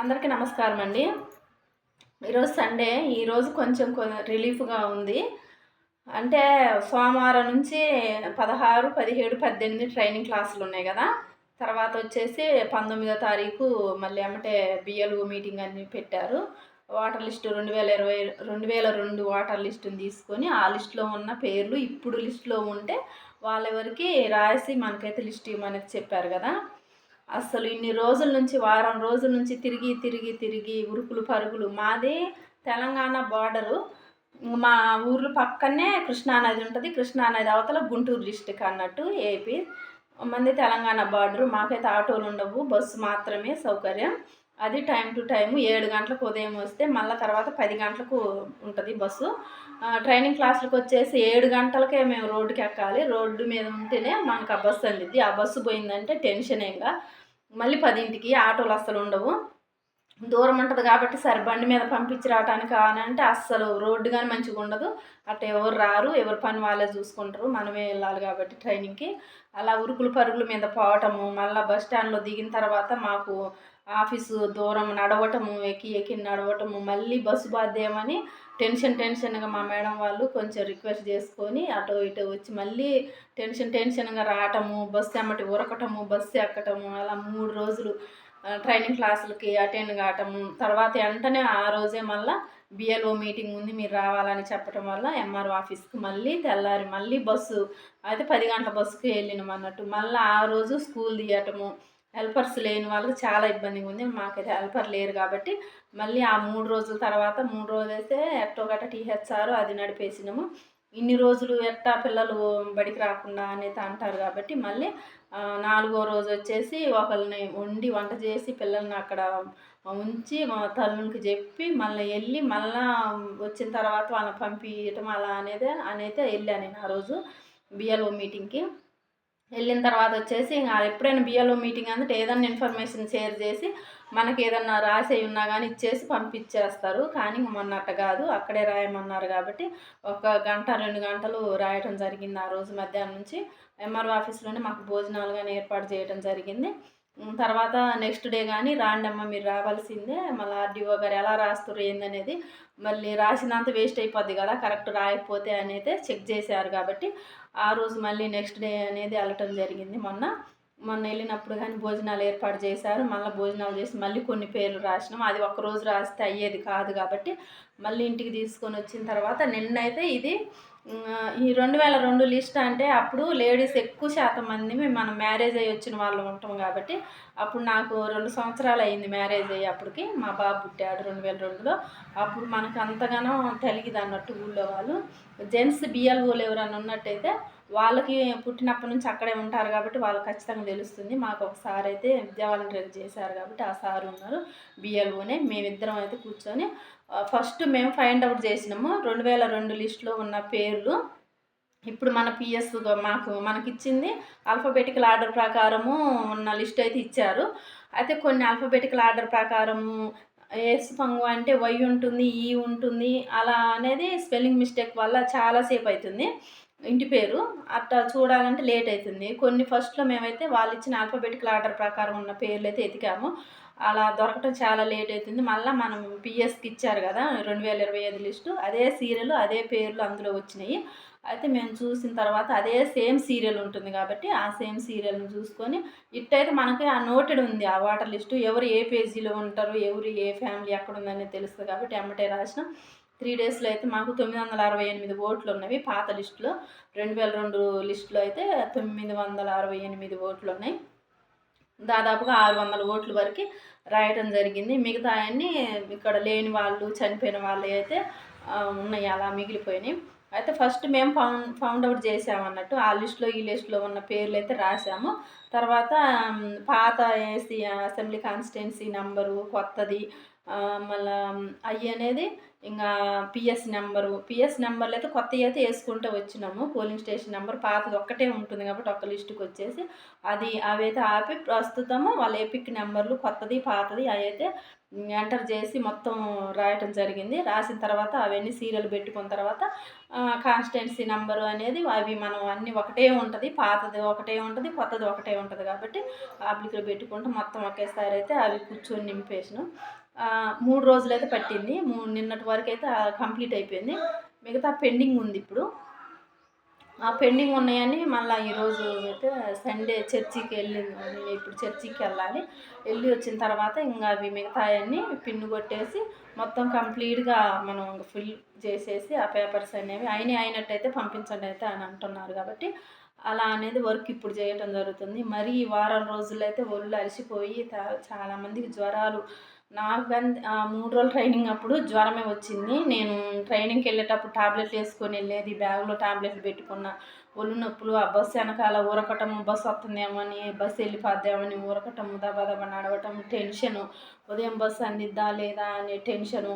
అందరికీ నమస్కారం అండి. ఈరోజు సండే ఈరోజు కొంచెం రిలీఫ్గా ఉంది. అంటే సోమవారం నుంచి పదహారు పదిహేడు పద్దెనిమిది ట్రైనింగ్ క్లాసులు ఉన్నాయి కదా. తర్వాత వచ్చేసి పంతొమ్మిదో తారీఖు మళ్ళీ ఏమంటే బిఎల్ఓ మీటింగ్ అని పెట్టారు. వాటర్ లిస్టు రెండు వేల ఇరవై రెండు వేల రెండు వాటర్ లిస్టుని తీసుకొని ఆ లిస్టులో ఉన్న పేర్లు ఇప్పుడు లిస్టులో ఉంటే వాళ్ళెవరికి రాసి మనకైతే లిస్ట్ ఇవ్వమని చెప్పారు కదా. అసలు ఇన్ని రోజుల నుంచి వారం రోజుల నుంచి తిరిగి తిరిగి తిరిగి ఉరుకులు పరుగులు. మాది తెలంగాణ బార్డరు. మా ఊర్లో పక్కనే కృష్ణానది ఉంటుంది. కృష్ణానది అవతల గుంటూరు డిస్టిక్ అన్నట్టు ఏపీ. మంది తెలంగాణ బార్డరు. మాకైతే ఆటోలు ఉండవు. బస్సు మాత్రమే సౌకర్యం. అది టైం టు టైం ఏడు గంటలకు ఉదయం వస్తే మళ్ళీ తర్వాత పది గంటలకు ఉంటుంది బస్సు. ట్రైనింగ్ క్లాసులకు వచ్చేసి ఏడు గంటలకే మేము రోడ్డుకి ఎక్కాలి. రోడ్డు మీద ఉంటేనే మనకు ఆ బస్సు అందిద్ది. ఆ బస్సు పోయిందంటే టెన్షన్ ఇంకా మళ్ళీ పదింటికి ఆటోలు అస్సలు ఉండవు. దూరం ఉంటుంది కాబట్టి సరే బండి మీద పంపించి రావడానికి కావాలంటే అస్సలు రోడ్డు కానీ మంచిగా ఉండదు. అటు ఎవరు రారు ఎవరి పని వాళ్ళే చూసుకుంటారు. మనమే వెళ్ళాలి కాబట్టి ట్రైనింగ్కి. అలా ఉరుకులు పరుగుల మీద పోవటము మళ్ళీ బస్ స్టాండ్లో దిగిన తర్వాత మాకు ఆఫీసు దూరం నడవటము ఎక్కి ఎక్కి నడవటము మళ్ళీ బస్సు బాధ్యమని టెన్షన్ టెన్షన్గా మా మేడం వాళ్ళు కొంచెం రిక్వెస్ట్ చేసుకొని అటు ఇటు వచ్చి మళ్ళీ టెన్షన్ టెన్షన్గా రావటము బస్సు ఎమ్మటి ఉరకటము బస్సు ఎక్కటము అలా మూడు రోజులు ట్రైనింగ్ క్లాసులకి అటెండ్ కావటము తర్వాత వెంటనే ఆ రోజే మళ్ళీ బిఎల్ఓ మీటింగ్ ఉంది మీరు రావాలని చెప్పడం వల్ల ఎంఆర్ఓ ఆఫీస్కి మళ్ళీ తెల్లారి మళ్ళీ బస్సు అయితే పది గంటల బస్సుకి వెళ్ళినాం అన్నట్టు. మళ్ళీ ఆ రోజు స్కూల్ తీయటము హెల్పర్స్ లేని వాళ్ళకి చాలా ఇబ్బందిగా ఉంది. మాకైతే హెల్పర్ లేరు కాబట్టి మళ్ళీ ఆ మూడు రోజుల తర్వాత మూడు రోజులు అయితే ఎట్టో గట్ట టీహెచ్ఆర్ అది నడిపేసినాము. ఇన్ని రోజులు ఎట్టా పిల్లలు బడికి రాకుండా అనేది అంటారు కాబట్టి మళ్ళీ నాలుగో రోజు వచ్చేసి ఒకరిని వండి వంట చేసి పిల్లల్ని అక్కడ ఉంచి మా తల్లునికి చెప్పి మళ్ళీ వెళ్ళి మళ్ళా వచ్చిన తర్వాత వాళ్ళని పంపించటం అలా అనేది అనైతే వెళ్ళాను నేను ఆ రోజు బిఎల్ఓ మీటింగ్కి. వెళ్ళిన తర్వాత వచ్చేసి ఇంకా ఎప్పుడైనా బిఎల్ఓ మీటింగ్ అంటే ఏదైనా ఇన్ఫర్మేషన్ షేర్ చేసి మనకి ఏదన్నా రాసి ఉన్నా కానీ ఇచ్చేసి పంపించేస్తారు. కానీ ఇంక మొన్న అట్ట కాదు అక్కడే రాయమన్నారు కాబట్టి ఒక గంట రెండు గంటలు రాయటం జరిగింది ఆ రోజు మధ్యాహ్నం నుంచి. ఎంఆర్ఓ ఆఫీస్లోనే మాకు భోజనాలు కానీ ఏర్పాటు చేయడం జరిగింది. తర్వాత నెక్స్ట్ డే కానీ రాండమ్మ మీరు రావాల్సిందే. మళ్ళీ ఆర్డీఓ గారు ఎలా రాస్తారు ఏందనేది మళ్ళీ రాసినంత వేస్ట్ అయిపోద్ది కదా కరెక్ట్ రాయకపోతే అనేది చెక్ చేశారు కాబట్టి ఆ రోజు మళ్ళీ నెక్స్ట్ డే అనేది వెళ్ళటం జరిగింది. మొన్న మొన్న వెళ్ళినప్పుడు కానీ భోజనాలు ఏర్పాటు చేశారు. మళ్ళీ భోజనాలు చేసి మళ్ళీ కొన్ని పేర్లు రాసినాం. అది ఒకరోజు రాస్తే అయ్యేది కాదు కాబట్టి మళ్ళీ ఇంటికి తీసుకొని వచ్చిన తర్వాత నిన్నైతే ఇది ఈ రెండు వేల రెండు లిస్ట్ అంటే అప్పుడు లేడీస్ ఎక్కువ శాతం మంది మనం మ్యారేజ్ అయ్యి వచ్చిన వాళ్ళు ఉంటాం కాబట్టి అప్పుడు నాకు రెండు సంవత్సరాలు అయింది మ్యారేజ్ అయ్యి అప్పటికి. మా బాబు పుట్టాడు రెండు వేల రెండులో అప్పుడు మనకు అంతగానో తెలియదు అన్నట్టు ఊళ్ళో వాళ్ళు. జెంట్స్ బిఎల్ఓలు ఎవరైనా ఉన్నట్టయితే వాళ్ళకి పుట్టినప్పటి నుంచి అక్కడే ఉంటారు కాబట్టి వాళ్ళు ఖచ్చితంగా తెలుస్తుంది. మాకు ఒక సార్ అయితే విద్యా వాలంటీర్ చేశారు కాబట్టి ఆ సార్ ఉన్నారు. బిఎల్ఓనే మేమిద్దరం అయితే కూర్చొని ఫస్ట్ మేము ఫైండ్ అవుట్ చేసినాము. రెండు వేల రెండు లిస్టులో ఉన్న పేర్లు. ఇప్పుడు మన పిఎస్ మాకు మనకిచ్చింది ఆల్ఫాబెటికల్ ఆర్డర్ ప్రకారము ఉన్న లిస్ట్ అయితే ఇచ్చారు. అయితే కొన్ని ఆల్ఫాబెటికల్ ఆర్డర్ ప్రకారము ఎస్ పంగు అంటే వై ఉంటుంది ఈ ఉంటుంది అలా అనేది స్పెల్లింగ్ మిస్టేక్ వల్ల చాలాసేపు అవుతుంది ఇంటి పేరు. అట్లా చూడాలంటే లేట్ అవుతుంది కొన్ని ఫస్ట్లో మేమైతే వాళ్ళు ఇచ్చిన ఆల్ఫాబెటికల్ ఆర్డర్ ప్రకారం ఉన్న పేర్లు అయితే ఎతికాము. అలా దొరకటం చాలా లేట్ అవుతుంది మళ్ళీ మనం పిఎస్కి ఇచ్చారు కదా రెండు వేల ఇరవై ఐదు లిస్టు అదే సీరియల్ అదే పేర్లు అందులో వచ్చినాయి. అయితే మేము చూసిన తర్వాత అదే సేమ్ సీరియల్ ఉంటుంది కాబట్టి ఆ సేమ్ సీరియల్ని చూసుకొని ఇట్టయితే మనకి ఆ నోటెడ్ ఉంది ఆ వాటర్ లిస్టు ఎవరు ఏ పేజీలో ఉంటారు ఎవరు ఏ ఫ్యామిలీ ఎక్కడ ఉందనేది తెలుస్తుంది కాబట్టి ఎమ్మటే రాసిన. త్రీ డేస్లో అయితే మాకు తొమ్మిది వందల అరవై ఎనిమిది ఓట్లు ఉన్నవి పాత లిస్టులో రెండు వేల రెండు లిస్టులో అయితే తొమ్మిది వందల అరవై ఎనిమిది ఓట్లు ఉన్నాయి దాదాపుగా ఆరు వందల ఓట్ల వరకు రాయటం జరిగింది. మిగతా అన్నీ ఇక్కడ లేని వాళ్ళు చనిపోయిన వాళ్ళు అయితే ఉన్నాయి. అలా మిగిలిపోయినాయి. అయితే ఫస్ట్ మేము ఫౌండ్ ఫౌండ్ అవుట్ చేసామన్నట్టు ఆ లిస్ట్లో ఈ లిస్ట్లో ఉన్న పేర్లు అయితే రాసాము. తర్వాత పాత ఏసీ అసెంబ్లీ కాన్స్టిట్యున్సీ నంబరు కొత్తది మళ్ళీ అవి అనేది ఇంకా పిఎస్ నెంబరు పిఎస్ నెంబర్లు అయితే కొత్త అయితే వేసుకుంటూ వచ్చినాము. పోలింగ్ స్టేషన్ నెంబర్ పాతది ఒక్కటే ఉంటుంది కాబట్టి ఒక్క లిస్టుకి వచ్చేసి అది అవైతే ఆపి ప్రస్తుతము వాళ్ళ ఏపిక్ నెంబర్లు కొత్తది పాతది అవి అయితే ఎంటర్ చేసి మొత్తం రాయటం జరిగింది. రాసిన తర్వాత అవన్నీ సీరియల్ పెట్టుకున్న తర్వాత కాన్స్టెన్సీ నెంబరు అనేది అవి మనం అన్నీ ఒకటే ఉంటుంది. పాతది ఒకటే ఉంటుంది కొత్తది ఒకటే ఉంటుంది కాబట్టి అప్లికలు పెట్టుకుంటూ మొత్తం ఒకేసారి అయితే అవి కూర్చొని నింపేసినాం. మూడు రోజులు అయితే పట్టింది నిన్నటి వరకు అయితే కంప్లీట్ అయిపోయింది. మిగతా పెండింగ్ ఉంది ఇప్పుడు. ఆ పెండింగ్ ఉన్నాయని మళ్ళీ ఈరోజు అయితే సండే చర్చికి వెళ్ళింది. నేను ఇప్పుడు చర్చికి వెళ్ళాలి. వెళ్ళి వచ్చిన తర్వాత ఇంకా అవి మిగతాయన్నీ పిన్ను కొట్టేసి మొత్తం కంప్లీట్గా మనం ఫిల్ చేసేసి ఆ పేపర్స్ అనేవి అయిన అయినట్టయితే పంపించండి అయితే అని అంటున్నారు కాబట్టి అలా అనేది వర్క్ ఇప్పుడు చేయటం జరుగుతుంది. మరి ఈ వారం రోజులు అయితే ఒళ్ళు అలసిపోయి చాలామందికి జ్వరాలు నాకు మూడు రోజులు ట్రైనింగ్ అప్పుడు జ్వరమే వచ్చింది. నేను ట్రైనింగ్కి వెళ్ళేటప్పుడు టాబ్లెట్లు వేసుకొని వెళ్ళేది బ్యాగ్లో టాబ్లెట్లు పెట్టుకున్న. ఒళ్ళు నొప్పులు ఆ బస్సు వెనకాల ఊరకటం బస్సు వస్తుందేమో అని బస్సు వెళ్ళిపోద్దామని ఊరకటం దబా దబా నడవటం టెన్షను ఉదయం బస్సు అందిద్దా లేదా అనే టెన్షను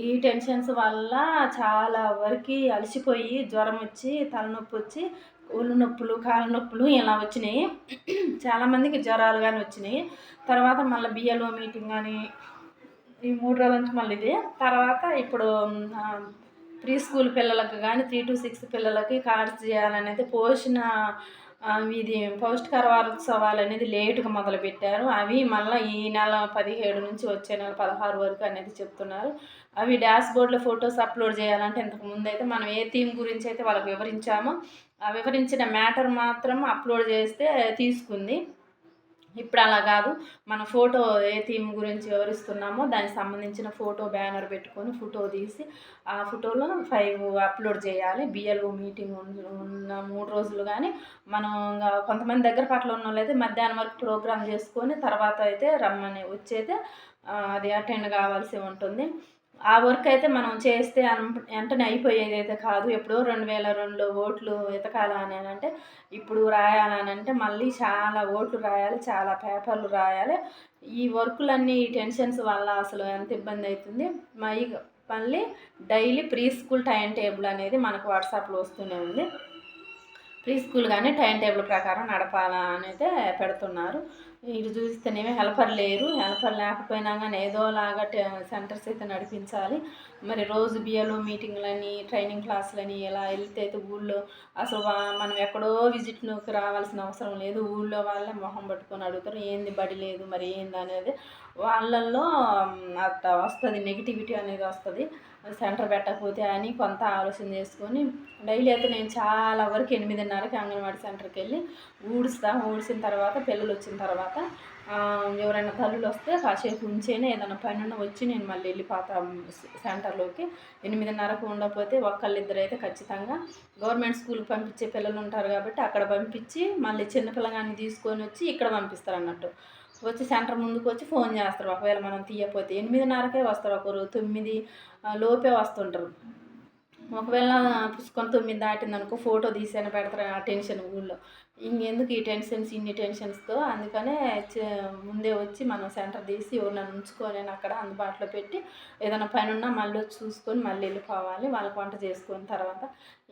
ఈ టెన్షన్స్ వల్ల చాలా వరకు అలసిపోయి జ్వరం వచ్చి తలనొప్పి వచ్చి ఒళ్ళు నొప్పులు కాళ్ళ నొప్పులు ఇలా వచ్చినాయి. చాలామందికి జ్వరాలు కానీ వచ్చినాయి. తర్వాత మళ్ళీ బియ్యలో మీటింగ్ కానీ ఈ మూడు రోజుల నుంచి మళ్ళీ ఇది. తర్వాత ఇప్పుడు ప్రీ స్కూల్ పిల్లలకు కానీ త్రీ టు సిక్స్ పిల్లలకి కార్డ్స్ చేయాలనేది పోషణ ఇది పౌష్టికార వారోత్సవాలు అనేది లేటుగా మొదలుపెట్టారు. అవి మళ్ళీ ఈ నెల పదిహేడు నుంచి వచ్చే నెల పదహారు వరకు అనేది చెప్తున్నారు. అవి డాష్ బోర్డ్లో ఫొటోస్ అప్లోడ్ చేయాలంటే ఇంతకు ముందు అయితే మనం ఏ థీమ్ గురించి అయితే వాళ్ళకి వివరించామో వివరించిన మ్యాటర్ మాత్రం అప్లోడ్ చేస్తే తీసుకుంది. ఇప్పుడు అలా కాదు. మన ఫోటో ఏ థీమ్ గురించి వివరిస్తున్నామో దానికి సంబంధించిన ఫోటో బ్యానర్ పెట్టుకొని ఫోటో తీసి ఆ ఫోటోలో ఫైవ్ అప్లోడ్ చేయాలి. బిఎల్ఓ మీటింగ్ ఉన్న మూడు రోజులు కానీ మనం కొంతమంది దగ్గర పట్ల ఉన్న వాళ్ళు అయితే మధ్యాహ్నం వరకు ప్రోగ్రామ్ చేసుకొని తర్వాత అయితే రమ్మని వచ్చైతే అది అటెండ్ కావాల్సి ఉంటుంది. ఆ వర్క్ అయితే మనం చేస్తే వెంటనే అయిపోయేది అయితే కాదు. ఎప్పుడో రెండు వేల రెండులో ఓట్లు ఎతకాలని అంటే ఇప్పుడు రాయాలనంటే మళ్ళీ చాలా ఓట్లు రాయాలి చాలా పేపర్లు రాయాలి. ఈ వర్కులన్నీ ఈ టెన్షన్స్ వల్ల అసలు ఎంత ఇబ్బంది అవుతుంది మై మళ్ళీ daily pre school time table అనేది మనకు వాట్సాప్లో వస్తూనే ఉంది. ప్రీ స్కూల్ కానీ టైం టేబుల్ ప్రకారం నడపాలా అనేది పెడుతున్నారు. ఇటు చూస్తేనేమో హెల్పర్ లేరు. హెల్పర్ లేకపోయినా కానీ ఏదోలాగా సెంటర్స్ అయితే నడిపించాలి. మరి రోజు బిఎల్ఓ మీటింగ్లని ట్రైనింగ్ క్లాసులని ఎలా వెళ్తే అయితే ఊళ్ళో అసలు మనం ఎక్కడో విజిట్లోకి రావాల్సిన అవసరం లేదు. ఊళ్ళో వాళ్ళే మొహం పట్టుకొని అడుగుతారు. ఏంది బడి లేదు మరి ఏంది అనేది వాళ్ళల్లో అట్లా వస్తుంది నెగిటివిటీ అనేది వస్తుంది. సెంటర్ పెట్టకపోతే అని కొంత ఆలోచన చేసుకొని డైలీ అయితే నేను చాలా వరకు ఎనిమిదిన్నరకి అంగన్వాడీ సెంటర్కి వెళ్ళి ఊడుస్తా. ఊడిసిన తర్వాత పిల్లలు వచ్చిన తర్వాత ఎవరైనా తల్లులు వస్తే కాసేపు ఉంచేనే ఏదైనా పని వచ్చి నేను మళ్ళీ వెళ్ళిపోతా సెంటర్లోకి ఎనిమిదిన్నరకు ఉండకపోతే ఒక్కళ్ళిద్దరు అయితే ఖచ్చితంగా గవర్నమెంట్ స్కూల్కి పంపించే పిల్లలు ఉంటారు కాబట్టి అక్కడ పంపించి మళ్ళీ చిన్నపిల్లగాన్ని తీసుకొని వచ్చి ఇక్కడ పంపిస్తారు అన్నట్టు. వచ్చి సెంటర్ ముందుకు వచ్చి ఫోన్ చేస్తారు. ఒకవేళ మనం తీయకపోతే ఎనిమిదిన్నరకే వస్తారు. ఒకరు తొమ్మిది లోపే వస్తుంటారు. ఒకవేళ పుస్తకం తొమ్మిది దాటింది అనుకో ఫోటో తీసాను పెడతారు ఆ టెన్షన్ ఊళ్ళో? ఇంకెందుకు ఈ టెన్షన్స్ ఇన్ని టెన్షన్స్తో? అందుకనే ముందే వచ్చి మనం సెంటర్ తీసి ఎవరిని ఉంచుకొని అక్కడ అందుబాటులో పెట్టి ఏదైనా పని ఉన్నా మళ్ళీ చూసుకొని మళ్ళీ వెళ్ళిపోవాలి వాళ్ళకి వంట చేసుకున్న తర్వాత.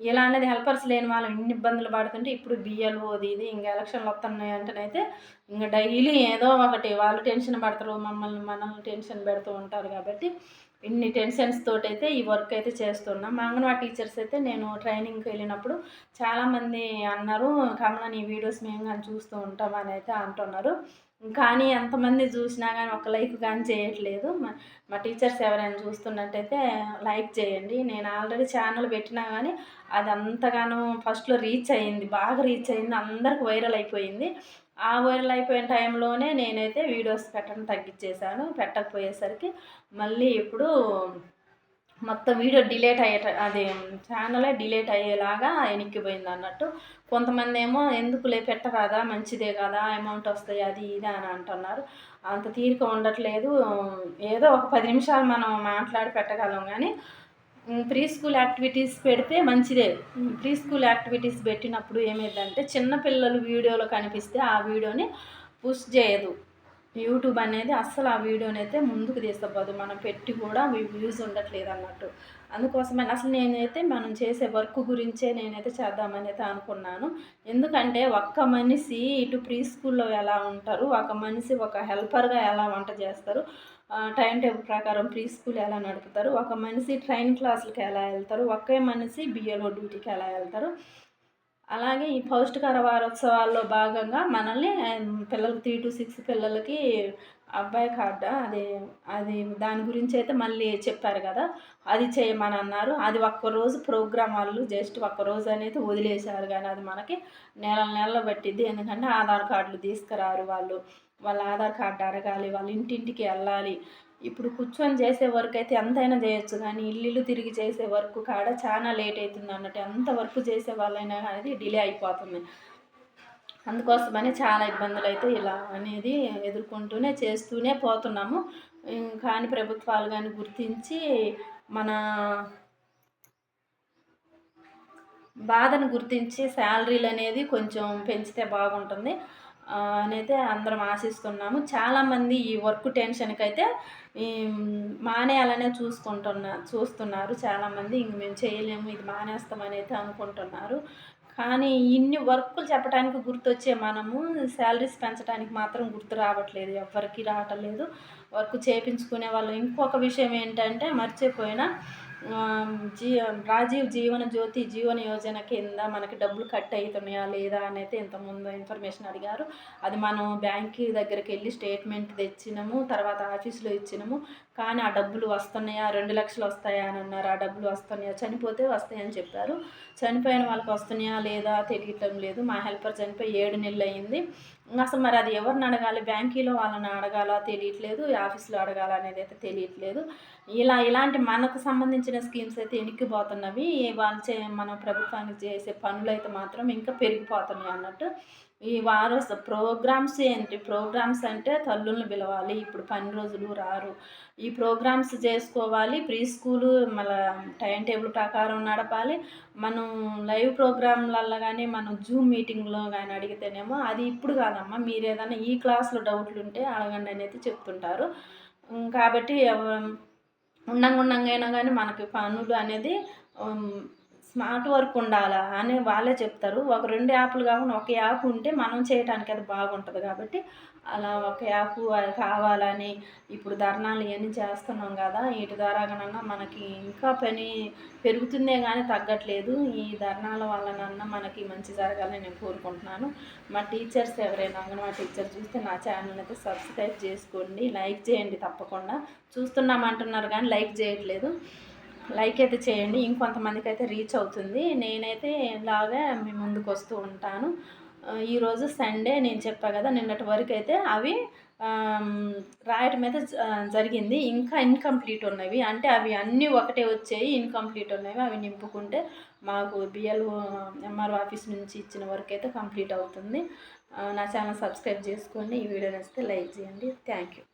ఇలా అనేది హెల్పర్స్ లేని వాళ్ళు ఇన్ని ఇబ్బందులు పడుతుంటే ఇప్పుడు బియ్యాలు ఓది ఇది ఇంకా ఎలక్షన్లు వస్తున్నాయి అంటేనైతే ఇంకా డైలీ ఏదో ఒకటి వాళ్ళు టెన్షన్ పడతారు మమ్మల్ని మనల్ని టెన్షన్ పెడుతూ ఉంటారు కాబట్టి ఇన్ని టెన్షన్స్ తోటైతే ఈ వర్క్ అయితే చేస్తున్నాం. మా అంగన్వాడీ టీచర్స్ అయితే నేను ట్రైనింగ్కి వెళ్ళినప్పుడు చాలామంది అన్నారు కమల నీ వీడియోస్ మేము కానీ చూస్తూ ఉంటాం అని అయితే అంటున్నారు. కానీ ఎంతమంది చూసినా కానీ ఒక లైక్ కానీ చేయట్లేదు. మా టీచర్స్ ఎవరైనా చూస్తున్నట్టయితే లైక్ చేయండి. నేను ఆల్రెడీ ఛానల్ పెట్టినా కానీ అది అంతగానో ఫస్ట్లో రీచ్ అయ్యింది. బాగా రీచ్ అయ్యింది. అందరికి వైరల్ అయిపోయింది. ఆ వైరల్ అయిపోయిన టైంలోనే నేనైతే వీడియోస్ పెట్టడం తగ్గించేశాను పెట్టకపోయేసరికి మళ్ళీ ఇప్పుడు మొత్తం వీడియో డిలేట్ అయ్యే అది ఛానలే డిలేట్ అయ్యేలాగా ఎనిక్కిపోయింది అన్నట్టు. కొంతమంది ఏమో ఎందుకులే పెట్టరాదా? మంచిదే కదా? అమౌంట్ వస్తాయి అది ఇది అని అంటున్నారు. అంత తీరిక ఉండట్లేదు. ఏదో ఒక పది నిమిషాలు మనం మాట్లాడి పెట్టగలం కానీ ప్రీ స్కూల్ యాక్టివిటీస్ పెడితే మంచిదే. ప్రీ స్కూల్ యాక్టివిటీస్ పెట్టినప్పుడు ఏమైందంటే చిన్నపిల్లలు వీడియోలో కనిపిస్తే ఆ వీడియోని పుష్ చేయదు. యూట్యూబ్ అనేది అస్సలు ఆ వీడియోని అయితే ముందుకు తీసుకోపోదు. మనం పెట్టి కూడా వ్యూస్ ఉండట్లేదు అన్నట్టు. అందుకోసమని అసలు నేనైతే మనం చేసే వర్క్ గురించే నేనైతే చేద్దామని అయితే అనుకున్నాను. ఎందుకంటే ఒక్క మనిషి ఇటు ప్రీ స్కూల్లో ఎలా ఉంటారు ఒక మనిషి ఒక హెల్పర్గా ఎలా వంట చేస్తారు టైం టేబుల్ ప్రకారం ప్రీ స్కూల్ ఎలా నడుపుతారు? ఒక మనిషి ట్రైన్ క్లాసులకి ఎలా వెళ్తారు? ఒకే మనిషి బిఎల్ఓ డ్యూటీకి ఎలా వెళ్తారు? అలాగే ఈ పౌష్టికార వారోత్సవాల్లో భాగంగా మనల్ని పిల్లలకి త్రీ టు సిక్స్ పిల్లలకి అబ్బాయి కార్డ్ అది అది దాని గురించి అయితే మళ్ళీ చెప్పారు కదా. అది చేయమని అన్నారు. అది ఒక్కరోజు ప్రోగ్రామ్ వాళ్ళు జస్ట్ ఒక్కరోజు అనేది వదిలేశారు కానీ అది మనకి నెల నెలలు పట్టిద్ది. ఎందుకంటే ఆధార్ కార్డులు తీసుకురారు వాళ్ళు. వాళ్ళ ఆధార్ కార్డు అడగాలి వాళ్ళ ఇంటింటికి వెళ్ళాలి. ఇప్పుడు కూర్చొని చేసే వర్క్ అయితే ఎంతైనా చేయొచ్చు కానీ ఇల్లు తిరిగి చేసే వర్క్ కాడ చాలా లేట్ అవుతుంది అన్నట్టు ఎంత వర్క్ చేసే వాళ్ళైనా అనేది డిలే అయిపోతుంది. అందుకోసమని చాలా ఇబ్బందులు అయితే ఇలా అనేది ఎదుర్కొంటూనే చేస్తూనే పోతున్నాము. కానీ ప్రభుత్వాలు కానీ గుర్తించి మన బాధను గుర్తించి శాలరీలు అనేది కొంచెం పెంచితే బాగుంటుంది. అనైతే అందరం ఆశిస్తున్నాము. చాలామంది ఈ వర్క్ టెన్షన్కి అయితే మానేయాలనే చూసుకుంటున్నా చూస్తున్నారు. చాలామంది ఇంక మేము చేయలేము ఇది మానేస్తామని అయితే అనుకుంటున్నారు. కానీ ఇన్ని వర్కులు చెప్పడానికి గుర్తొచ్చే మనము శాలరీస్ పెంచడానికి మాత్రం గుర్తు రావట్లేదు. ఎవరికి రావట్లేదు వర్క్ చేయించుకునే వాళ్ళు. ఇంకొక విషయం ఏంటంటే మర్చిపోయిన జీ రాజీవ్ జీవన జ్యోతి జీవన యోజన కింద మనకి డబ్బులు కట్ అవుతున్నాయా లేదా అనేది ఇంతకుముందు ఇన్ఫర్మేషన్ అడిగారు. అది మనం బ్యాంక్ దగ్గరికి వెళ్ళి స్టేట్మెంట్ తెచ్చినాము తర్వాత ఆఫీసులో ఇచ్చినాము. కానీ ఆ డబ్బులు వస్తున్నాయా రెండు లక్షలు వస్తాయా అని అన్నారు. ఆ డబ్బులు వస్తున్నాయా చనిపోతే వస్తాయని చెప్పారు. చనిపోయిన వాళ్ళకి వస్తున్నాయా లేదా తెలియటం లేదు. మా హెల్పర్ చనిపోయి ఏడు నెలలు అయింది. అసలు మరి అది ఎవరిని అడగాలి? బ్యాంకీలో వాళ్ళని అడగాలా? తెలియట్లేదు. ఆఫీస్లో అడగాల అనేది అయితే తెలియట్లేదు. ఇలా ఇలాంటి మనకు సంబంధించిన స్కీమ్స్ అయితే ఎనిక్కిపోతున్నవి వాళ్ళు చే మన ప్రభుత్వానికి చేసే పనులు అయితే మాత్రం ఇంకా పెరిగిపోతున్నాయి అన్నట్టు ఈ వారం ప్రోగ్రామ్స్ ఏంటి? ప్రోగ్రామ్స్ అంటే తల్లుల్ని పిలవాలి ఇప్పుడు పని రోజులు రారు. ఈ ప్రోగ్రామ్స్ చేసుకోవాలి ప్రీ స్కూలు మళ్ళీ టైం టేబుల్ ప్రకారం నడపాలి. మనం లైవ్ ప్రోగ్రాంలలో కానీ మనం జూమ్ మీటింగ్లో కానీ అడిగితేనేమో అది ఇప్పుడు కాదమ్మా మీరు ఏదైనా ఈ క్లాస్లో డౌట్లు ఉంటే అడగండి అనేది చెప్తుంటారు. కాబట్టి ఉండంగా ఉండంగా అయినా కానీ మనకి పనులు అనేది స్మార్ట్ వర్క్ ఉండాలా అని వాళ్ళే చెప్తారు. ఒక రెండు యాప్లు కాకుండా ఒక యాప్ ఉంటే మనం చేయడానికి అది బాగుంటుంది కాబట్టి అలా ఒక యాప్ కావాలని ఇప్పుడు ధర్నాలు ఇవన్నీ చేస్తున్నాం కదా వీటి ద్వారాగానన్నా మనకి ఇంకా పని పెరుగుతుందే కానీ తగ్గట్లేదు. ఈ ధర్నాల వల్లనన్నా మనకి మంచి జరగాలని నేను కోరుకుంటున్నాను. మా టీచర్స్ ఎవరైనా మా టీచర్ చూస్తే నా ఛానల్ అయితే సబ్స్క్రైబ్ చేసుకోండి. లైక్ చేయండి తప్పకుండా. చూస్తున్నామంటున్నారు కానీ లైక్ చేయట్లేదు. లైక్ అయితే చేయండి. ఇంకొంతమందికి అయితే రీచ్ అవుతుంది. నేనైతే ఇలాగా మీ ముందుకు వస్తూ ఉంటాను. ఈరోజు సండే నేను చెప్పా కదా నిన్నటి వరకు అయితే అవి రాయటం అయితే జరిగింది. ఇంకా ఇన్కంప్లీట్ ఉన్నవి. అంటే అవి అన్నీ ఒకటే వచ్చాయి. ఇన్కంప్లీట్ ఉన్నవి. అవి నింపుకుంటే మాకు బిఎల్ఓ ఎంఆర్ ఆఫీస్ నుంచి ఇచ్చిన వర్క్ అయితే కంప్లీట్ అవుతుంది. నా ఛానల్ సబ్స్క్రైబ్ చేసుకోండి. ఈ వీడియో నచ్చితే లైక్ చేయండి. Thank you.